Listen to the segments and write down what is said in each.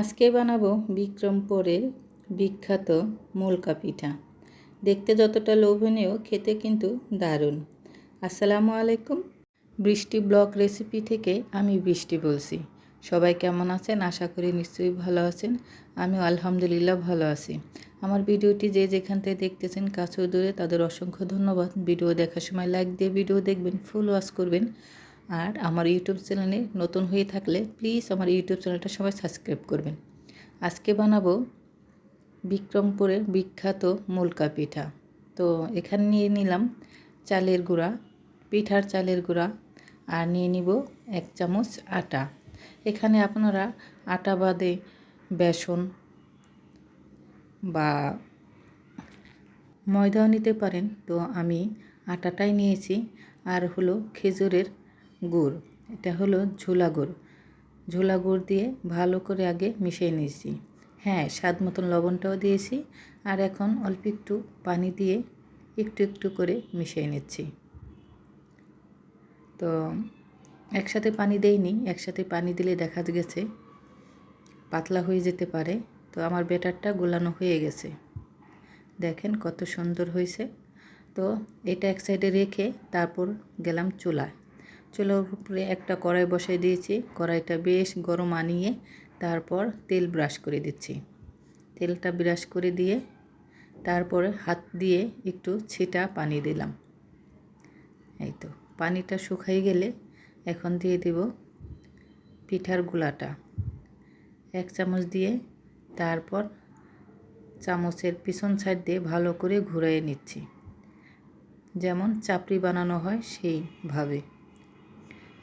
আজকে বানাবো বিক্রমপুরের বিখ্যাত মুলকা পিঠা। দেখতে যতটা লোভনীয়, খেতে কিন্তু দারুণ। আসসালামু আলাইকুম। বৃষ্টি ব্লক রেসিপি থেকে আমি বৃষ্টি বলছি। সবাই কেমন আছেন? আশা করি নিশ্চয়ই ভালো আছেন। আমি আলহামদুলিল্লাহ ভালো আছি। আমার ভিডিওটি যে যেখান থেকে দেখতেছেন, কাছেও দূরে, তাদের অসংখ্য ধন্যবাদ। ভিডিও দেখার সময় লাইক দিয়ে ভিডিও দেখবেন ফুল ওয়াশ করবেন। আর আমার ইউটিউব চ্যানেলে নতুন হয়ে থাকলে প্লিজ আমার ইউটিউব চ্যানেলটা সবাই সাবস্ক্রাইব করবেন। আজকে বানাবো বিক্রমপুরের বিখ্যাত মুলকা পিঠা। তো এখানে নিয়ে নিলাম চালের গুঁড়া, পিঠার চালের গুঁড়া আর নিয়ে নিব এক চামচ আটা। এখানে আপনারা আটা বাদে বেসন বা ময়দাও নিতে পারেন। তো আমি আটাটাই নিয়েছি আর হলো খেজুরের গুড়, এটা হলো ঝোলা গুড়। ঝোলা গুড় দিয়ে ভালো করে আগে মিশিয়ে নিয়েছি। হ্যাঁ স্বাদ মতন লবণটাও দিয়েছি আর এখন অল্প একটু পানি দিয়ে একটু একটু করে মিশিয়ে নিচ্ছি। তো একসাথে পানি দেইনি, একসাথে পানি দিলে দেখা গেছে পাতলা হয়ে যেতে পারে। তো আমার ব্যাটারটা গোলানো হয়ে গেছে। দেখেন কত সুন্দর হয়েছে। তো এটা এক সাইডে রেখে তারপর গেলাম চুলায়। চুলার উপরে একটা কড়াই বসাই দিয়েছি। কড়াইটা বেশ গরম আনিয়ে তারপর তেল ব্রাশ করে দিচ্ছি। তেলটা ব্রাশ করে দিয়ে তারপরে হাত দিয়ে একটু ছিটা পানি দিলাম। এই তো, পানিটা শুকাই গেলে এখন দিয়ে দেব পিঠার গুলাটা এক চামচ দিয়ে তারপর চামচের পিছন সাইড দিয়ে ভালো করে ঘুরিয়ে নিচ্ছি। যেমন চাপড়ি বানানো হয় সেইভাবে।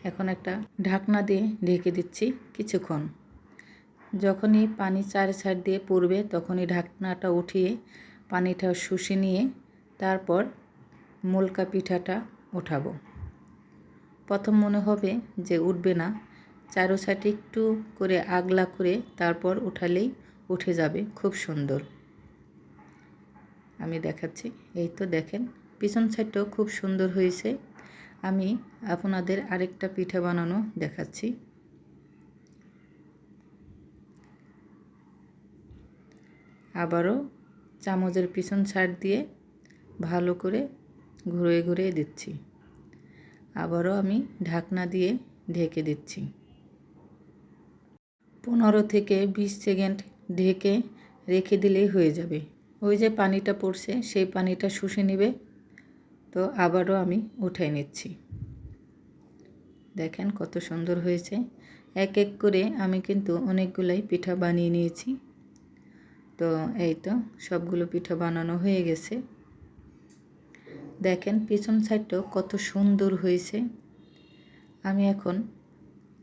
এখন একটা ঢাকনা দিয়ে ঢেকে দিচ্ছি কিছুক্ষণ। যখনই পানি চার সাইড দিয়ে পড়বে তখনই ঢাকনাটা উঠিয়ে পানিটা শুষে নিয়ে তারপর মুলকা পিঠাটা ওঠাবো। প্রথম মনে হবে যে উঠবে না। চারো সাইডে একটু করে আগলা করে তারপর উঠালেই উঠে যাবে খুব সুন্দর। আমি দেখাচ্ছি। এই তো দেখেন, পিছন সাইডটাও খুব সুন্দর হয়েছে। আমি আপনাদের আরেকটা পিঠা বানানো দেখাচ্ছি। আবারও চামচের পিছন সাইড দিয়ে ভালো করে ঘুরে ঘুরে দিচ্ছি। আবারও আমি ঢাকনা দিয়ে ঢেকে দিচ্ছি। পনেরো থেকে বিশ সেকেন্ড ঢেকে রেখে দিলেই হয়ে যাবে। ওই যে পানিটা পড়ছে, সেই পানিটা শুষে নেবে। তো আবারও আমি উঠাই নিচ্ছি। দেখেন কত সুন্দর হয়েছে। এক এক করে আমি কিন্তু অনেকগুলাই পিঠা বানিয়ে নিয়েছি। তো এই তো সবগুলো পিঠা বানানো হয়ে গেছে। দেখেন পিছন সাইডটাও কত সুন্দর হয়েছে। আমি এখন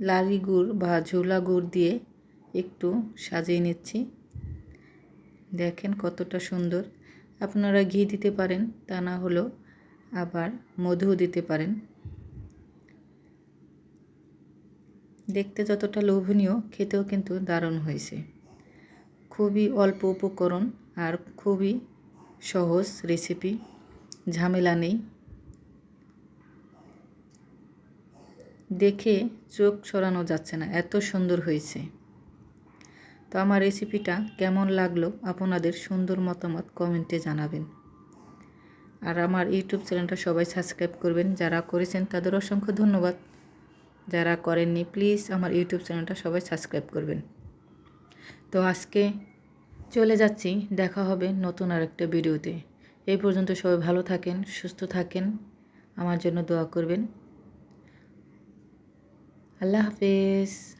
লারি গুড় বা ঝোলা গুড় দিয়ে একটু সাজিয়ে নিচ্ছি। দেখেন কতটা সুন্দর। আপনারা ঘি দিতে পারেন, তা না হলেও আবার মধুও দিতে পারেন। দেখতে যতটা লোভনীয়, খেতেও কিন্তু দারুণ হয়েছে। খুবই অল্প উপকরণ আর খুবই সহজ রেসিপি ঝামেলা নেই। দেখে চোখ সরানো যাচ্ছে না, এত সুন্দর হয়েছে। তো আমার রেসিপিটা কেমন লাগল, আপনাদের সুন্দর মতামত কমেন্টে জানাবেন। আর আমার ইউটিউব চ্যানেলটা সবাই সাবস্ক্রাইব করবেন। যারা করেছেন তাদের অসংখ্য ধন্যবাদ। যারা করেননি প্লিজ আমার ইউটিউব চ্যানেলটা সবাই সাবস্ক্রাইব করবেন। তো আজকে চলে যাচ্ছি, দেখা হবে নতুন আরেকটা ভিডিওতে। এই পর্যন্ত সবাই ভালো থাকেন, সুস্থ থাকেন, আমার জন্য দোয়া করবেন। আল্লাহ হাফেজ।